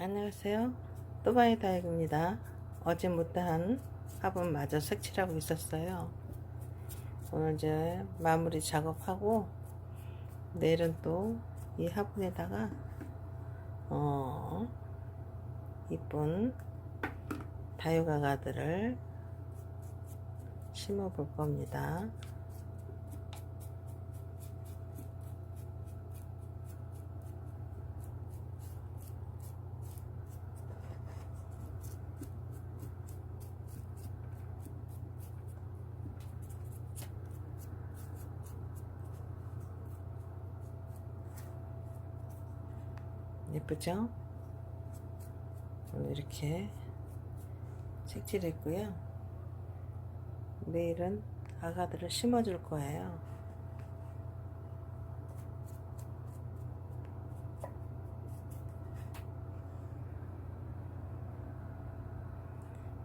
안녕하세요. 또바이 다육입니다. 어제 못한 화분 마저 색칠하고 있었어요. 오늘 이제 마무리 작업하고 내일은 또 이 화분에다가 어 이쁜 다육아가들을 심어 볼 겁니다. 예쁘죠? 오늘 이렇게 색칠했고요. 내일은 아가들을 심어줄 거예요.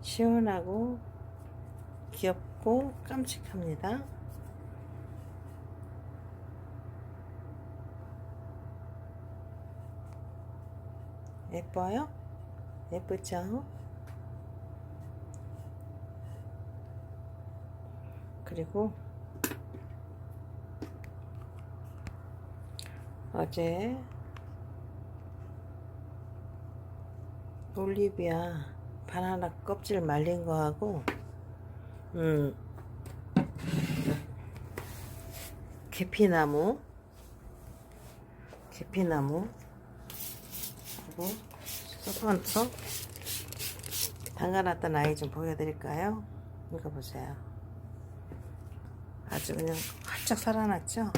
시원하고 귀엽고 깜찍합니다. 예뻐요? 예쁘죠? 그리고 어제 올리비아 바나나 껍질 말린 거하고 음 계피나무 계피나무 하고 섞어서 담가놨던 아이 좀 보여드릴까요? 이거 보세요. 아주 그냥 활짝 살아났죠?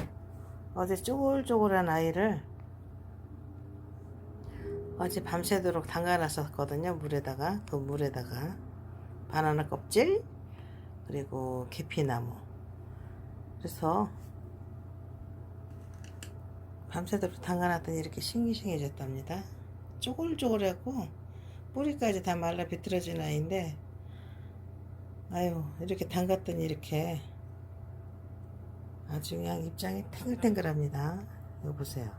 어제 쪼글쪼글한 아이를 어제 밤새도록 담가놨었거든요. 물에다가 그 물에다가 바나나 껍질 그리고 계피나무 그래서 밤새도록 담가놨더니 이렇게 싱싱해졌답니다. 쪼글쪼글하고 뿌리까지 다 말라 비틀어진 아이인데 아유 이렇게 담갔더니 이렇게 아주 그냥 입장이 탱글탱글합니다. 이거 보세요.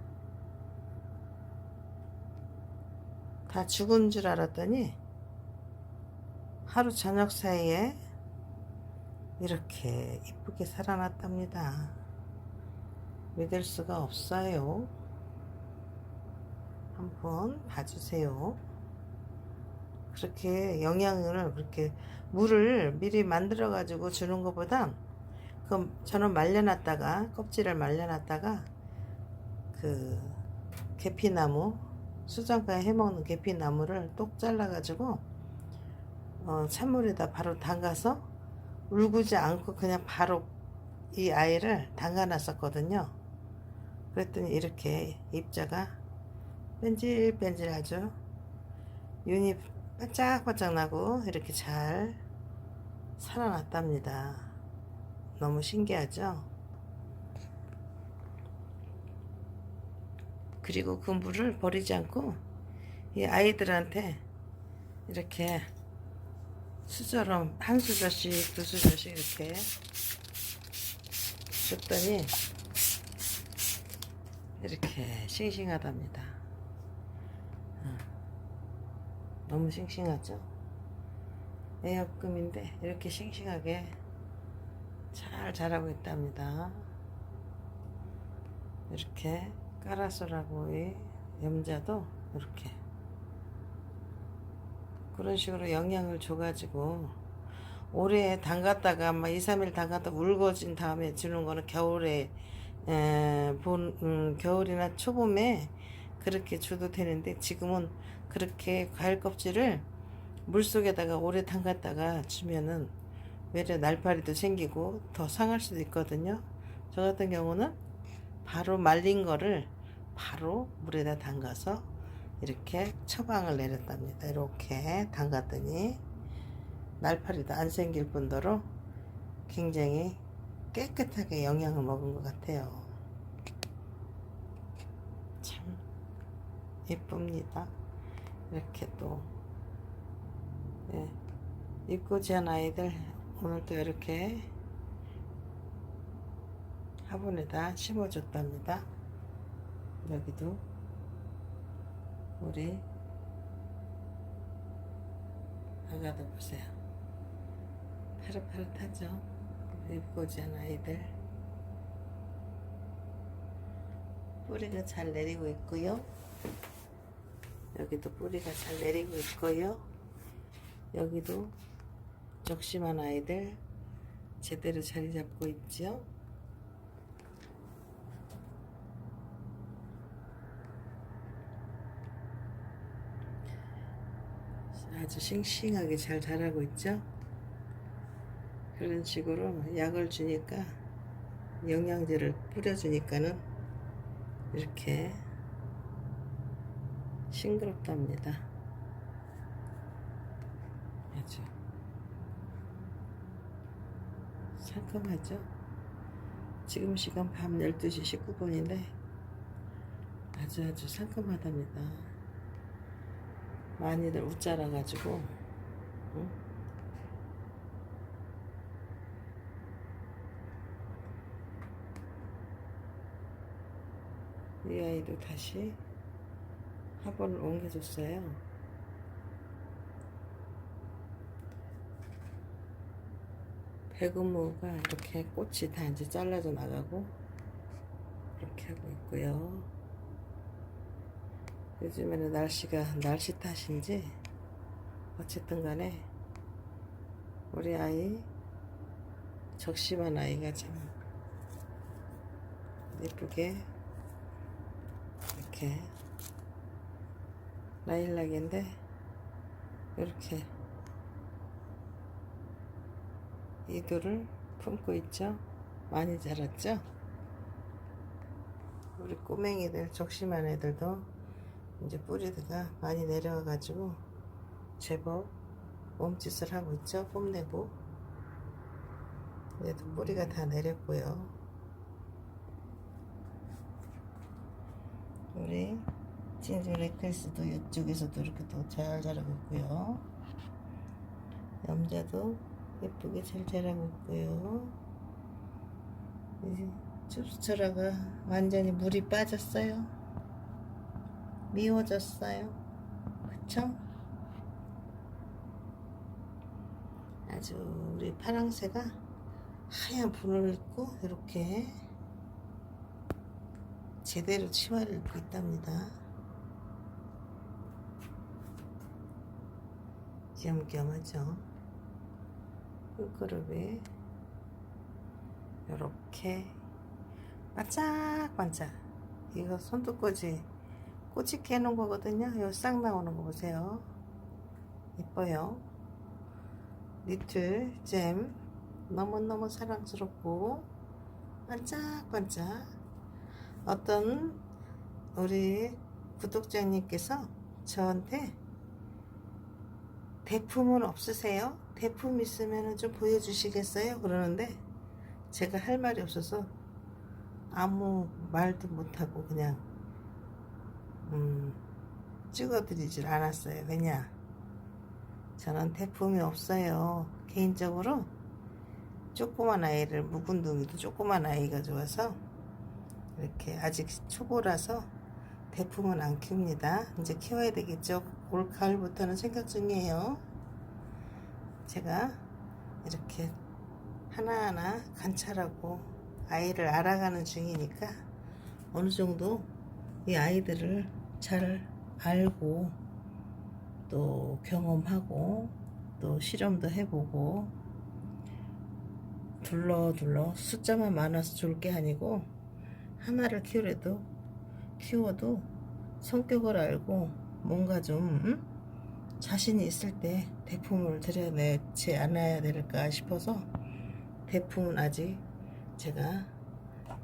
다 죽은 줄 알았더니 하루 저녁 사이에 이렇게 이쁘게 살아났답니다. 믿을 수가 없어요. 한번 봐주세요. 그렇게 영양을 그렇게 물을 미리 만들어 가지고 주는 것보다 그 저는 말려놨다가 껍질을 말려놨다가 그 계피나무 수정가에 해먹는 계피나무를 똑 잘라가지고 어, 찬물에다 바로 담가서 울구지 않고 그냥 바로 이 아이를 담가 놨었거든요. 그랬더니 이렇게 입자가 뺀질뺀질하죠. 윤이 반짝반짝 나고 이렇게 잘 살아났답니다. 너무 신기하죠? 그리고 그 물을 버리지 않고 이 아이들한테 이렇게 수저로 한 수저씩 두 수저씩 이렇게 줬더니 이렇게 싱싱하답니다. 어. 너무 싱싱하죠? 애합금인데 이렇게 싱싱하게 잘 자라고 있답니다. 이렇게 까라소라고 이 염자도 이렇게 그런 식으로 영양을 줘가지고 오래 담갔다가 막 2, 3일 담갔다 울거진 다음에 주는 거는 겨울에 에, 본, 음, 겨울이나 초봄에 그렇게 줘도 되는데 지금은 그렇게 과일 껍질을 물속에다가 오래 담갔다가 주면은 외래 날파리도 생기고 더 상할 수도 있거든요. 저 같은 경우는 바로 말린 거를 바로 물에다 담가서 이렇게 처방을 내렸답니다. 이렇게 담갔더니 날파리도 안 생길 뿐더러 굉장히 깨끗하게 영양을 먹은 것 같아요. 참 예쁩니다. 이렇게 또 예, 입고지한 아이들 오늘도 이렇게 화분에다 심어줬답니다. 여기도 우리 나가다 보세요. 파릇파릇하죠? 예쁘지않아 아이들. 뿌리가 잘 내리고 있고요. 여기도 뿌리가 잘 내리고 있고요. 여기도 적심한 아이들 제대로 자리 잡고 있죠. 아주 싱싱하게 잘 자라고 있죠. 그런 식으로 약을 주니까 영양제를 뿌려주니까는 이렇게 싱그럽답니다. 아주 상큼하죠? 지금 시간 밤 12시 19분인데 아주 아주 상큼하답니다. 많이들 웃자라가지고 응? 이 아이도 다시 학원을 옮겨줬어요. 배구무가 이렇게 꽃이 다 이제 잘라져 나가고 이렇게 하고 있고요. 요즘에는 날씨가 날씨 탓인지 어쨌든 간에 우리 아이 적심한 아이가 참 예쁘게 이렇게 라일락인데 이렇게 이도를 품고 있죠? 많이 자랐죠? 우리 꼬맹이들 적심한 애들도 이제 뿌리가 많이 내려와 가지고 제법 몸짓을 하고 있죠? 뽐내고. 얘도 뿌리가 다 내렸고요. 우리 진주 레클스도 이쪽에서도 이렇게 또 잘 자라고 있고요. 남자도 예쁘게 잘 자라고 있고요. 이제 춥스철아가 완전히 물이 빠졌어요. 미워졌어요. 그쵸? 아주 우리 파랑새가 하얀 분을 입고 이렇게 제대로 치마를 입고 있답니다. 귀염귀염하죠. 흙그룹이 이렇게 반짝반짝 이거 손톱꽂이 꼬치 깨놓은 거거든요. 요 싹 나오는 거 보세요. 이뻐요. 니틀 잼 너무너무 사랑스럽고 반짝반짝 어떤 우리 구독자님께서 저한테 대품은 없으세요? 대품 있으면 좀 보여주시겠어요? 그러는데 제가 할 말이 없어서 아무 말도 못하고 그냥 음, 찍어드리질 않았어요. 왜냐? 저는 대품이 없어요. 개인적으로 조그만 아이를 묵은 둥이도 조그만 아이가 좋아서 이렇게 아직 초보라서 대품은 안 키웁니다. 이제 키워야 되겠죠. 올 가을부터는 생각 중이에요. 제가 이렇게 하나하나 관찰하고 아이를 알아가는 중이니까 어느 정도 이 아이들을 잘 알고 또 경험하고 또 실험도 해보고 둘러둘러 숫자만 많아서 좋을 게 아니고 하나를 키우래도 키워도 성격을 알고 뭔가 좀 음? 자신이 있을 때 대품을 드려내지 않아야 될까 싶어서 대품은 아직 제가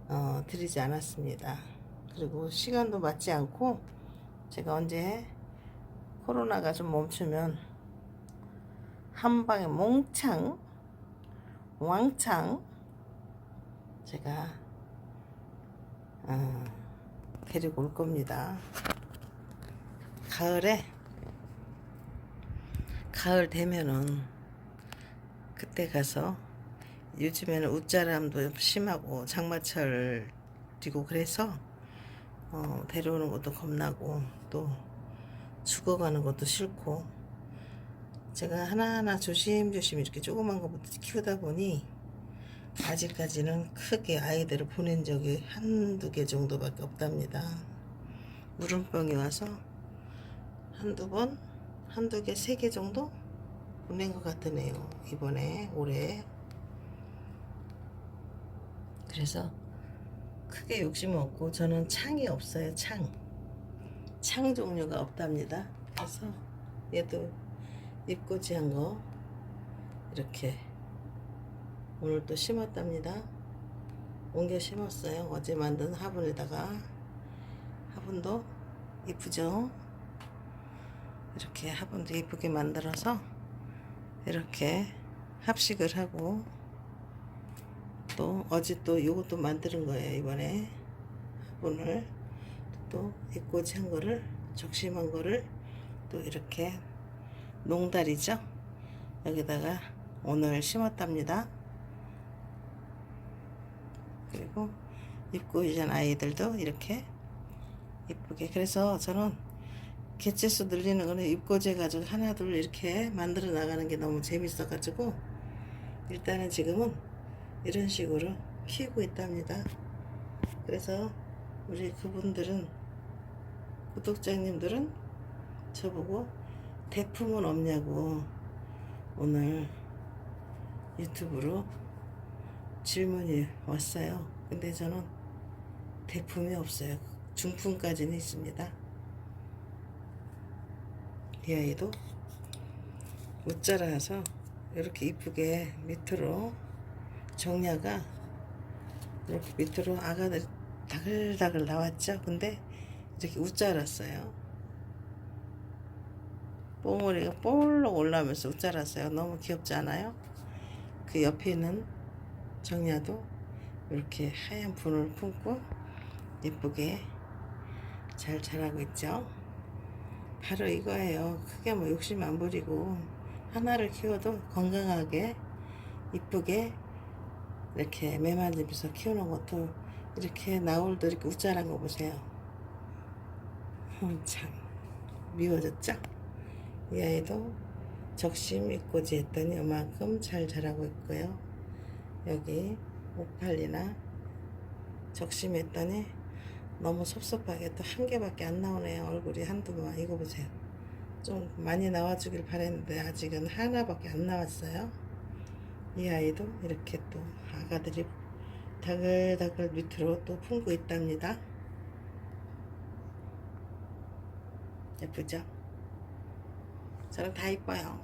어, 드리지 않았습니다. 그리고 시간도 맞지 않고 제가 언제 코로나가 좀 멈추면 한 방에 몽창 왕창 제가 어, 데리고 올 겁니다. 가을에 가을 되면은 그때 가서 요즘에는 웃자람도 심하고 장마철이고 그래서 어, 데려오는 것도 겁나고 또 죽어가는 것도 싫고 제가 하나하나 조심조심 이렇게 조그만 것부터 키우다 보니 아직까지는 크게 아이들을 보낸 적이 한두 개 정도밖에 없답니다. 물음병이 와서 한두 번, 한두 개, 세 개 정도 보낸 것 같으네요. 이번에, 올해. 그래서 크게 욕심 없고 저는 창이 없어요, 창. 창 종류가 없답니다. 그래서 얘도 잎꽂이한 거 이렇게 오늘 또 심었답니다. 옮겨 심었어요. 어제 만든 화분에다가 화분도 이쁘죠? 이렇게 화분도 이쁘게 만들어서 이렇게 합식을 하고 또 어제 또 요것도 만드는 거예요 이번에. 화분을 또 잎꽂이 한 거를 적심한 거를 또 이렇게 농다리죠? 여기다가 오늘 심었답니다. 그리고 입고 이전 아이들도 이렇게 이쁘게. 그래서 저는 개체수 늘리는 거는 입고제 가지고 하나 둘 이렇게 만들어 나가는 게 너무 재밌어 가지고 일단은 지금은 이런 식으로 키우고 있답니다 그래서 우리 그분들은 구독자님들은 저보고 대품은 없냐고 오늘 유튜브로 질문이 왔어요. 근데 저는 대품이 없어요. 중품까지는 있습니다. 이 아이도 못 자라서 이렇게 이쁘게 밑으로 정야가 이렇게 밑으로 아가들 다글다글 나왔죠. 근데 이렇게 웃자랐어요. 뽕머리가 볼록 올라오면서 웃자랐어요. 너무 귀엽지 않아요? 그 옆에 있는 정야도 이렇게 하얀 분을 품고 예쁘게 잘 자라고 있죠. 바로 이거예요. 크게 뭐 욕심 안 부리고 하나를 키워도 건강하게 이쁘게 이렇게 매만집에서 키우는 것도 이렇게 나올도 이렇게 웃자란 거 보세요. 음, 참 미워졌죠? 이 아이도 적심 입고지 했더니 이만큼 잘 자라고 있고요. 여기 오팔리나 적심했더니 너무 섭섭하게 또 한 개밖에 안 나오네요. 얼굴이 한두 번. 이거 보세요. 좀 많이 나와주길 바랬는데 아직은 하나밖에 안 나왔어요. 이 아이도 이렇게 또 아가들이 다글다글 밑으로 또 품고 있답니다. 예쁘죠? 저는 다 이뻐요.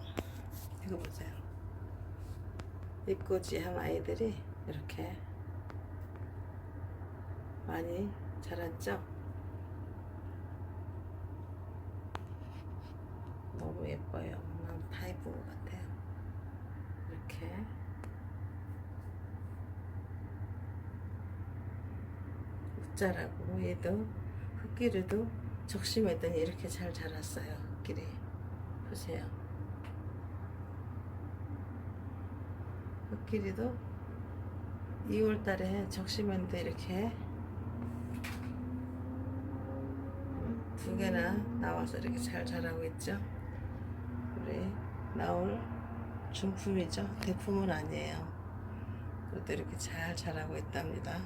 이거 보세요. 입꼬지 한 아이들이 이렇게 많이 자랐죠? 너무 예뻐요. 난것 같아요. 이렇게 웃자라고 얘도 흙기류도 적심했더니 이렇게 잘 자랐어요. 흙길이 보세요. 흙길이도 2월달에 적심했는데 이렇게 두 개나 나와서 이렇게 잘 자라고 있죠. 우리 나올 중품이죠. 대품은 아니에요. 그래도 이렇게 잘 자라고 있답니다.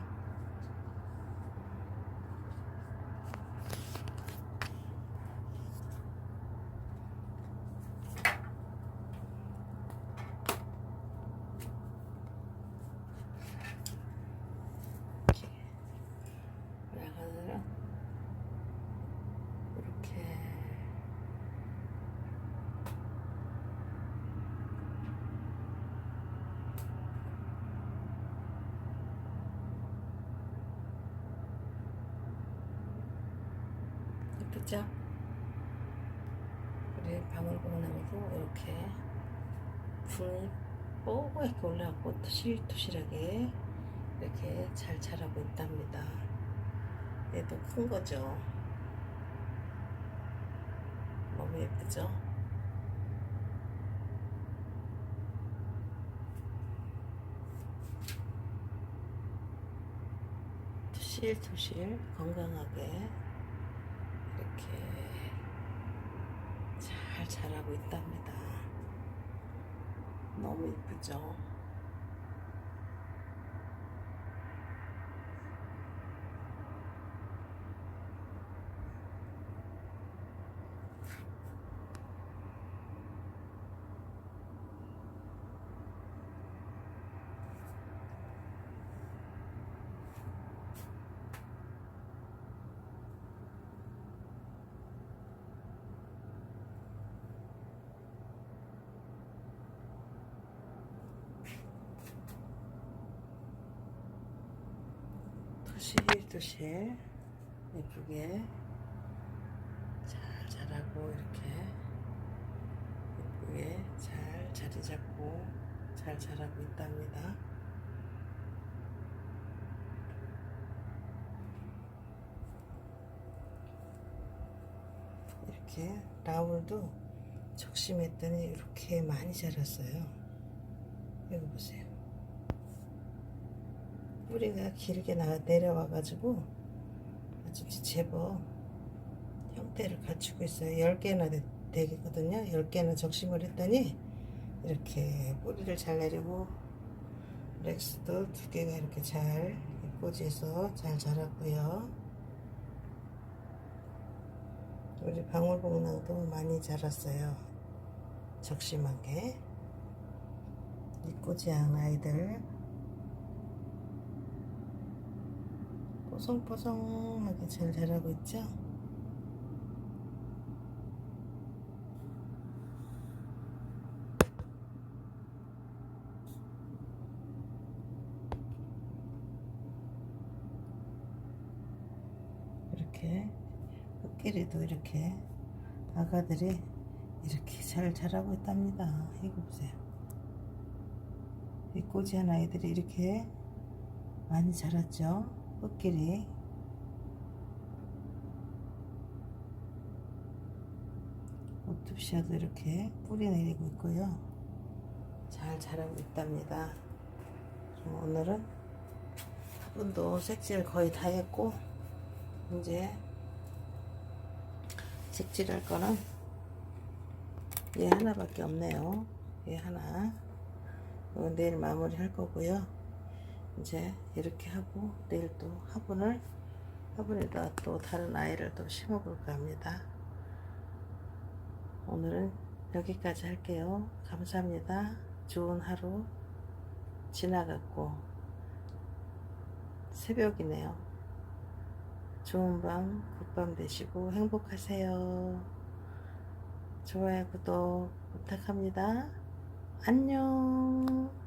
나가서는 이렇게 예쁘죠? 우리 방울복나무도 이렇게 분이 뽀얗게 올라왔고 토실토실하게 이렇게 잘 자라고 있답니다. 얘도 큰 거죠. 너무 예쁘죠? 토실토실 건강하게 이렇게 잘 자라고 있답니다. 너무 이쁘죠? 토실토실 예쁘게 잘 자라고 이렇게 예쁘게 잘 자리 잡고 잘 자라고 있답니다. 이렇게 라울도 적심했더니 이렇게 많이 자랐어요. 이거 보세요. 뿌리가 길게 나, 내려와가지고 아주 제법 형태를 갖추고 있어요. 10개나 되, 되거든요. 10개나 적심을 했더니 이렇게 뿌리를 잘 내리고 렉스도 두 개가 이렇게 잘 꽂혀서 잘 자랐고요. 우리 방울복랑도 많이 자랐어요. 적심한 게. 이꼬지한 아이들 뽀송뽀송하게 잘 자라고 있죠? 이렇게 코끼리도 이렇게 아가들이 이렇게 잘 자라고 있답니다. 이거 보세요. 이 꼬지한 아이들이 이렇게 많이 자랐죠? 코끼리 오투시아도 이렇게 뿌리 내리고 있고요. 잘 자라고 있답니다. 오늘은 화분도 색칠 거의 다 했고 이제 색칠할 거는 얘 하나밖에 없네요. 얘 하나. 내일 마무리 할 거고요. 이제 이렇게 하고 내일 또 화분을 화분에다 또 다른 아이를 또 심어 볼까 합니다. 오늘은 여기까지 할게요. 감사합니다. 좋은 하루 지나갔고 새벽이네요. 좋은 밤, 굿밤 되시고 행복하세요. 좋아요, 구독 부탁합니다. 안녕.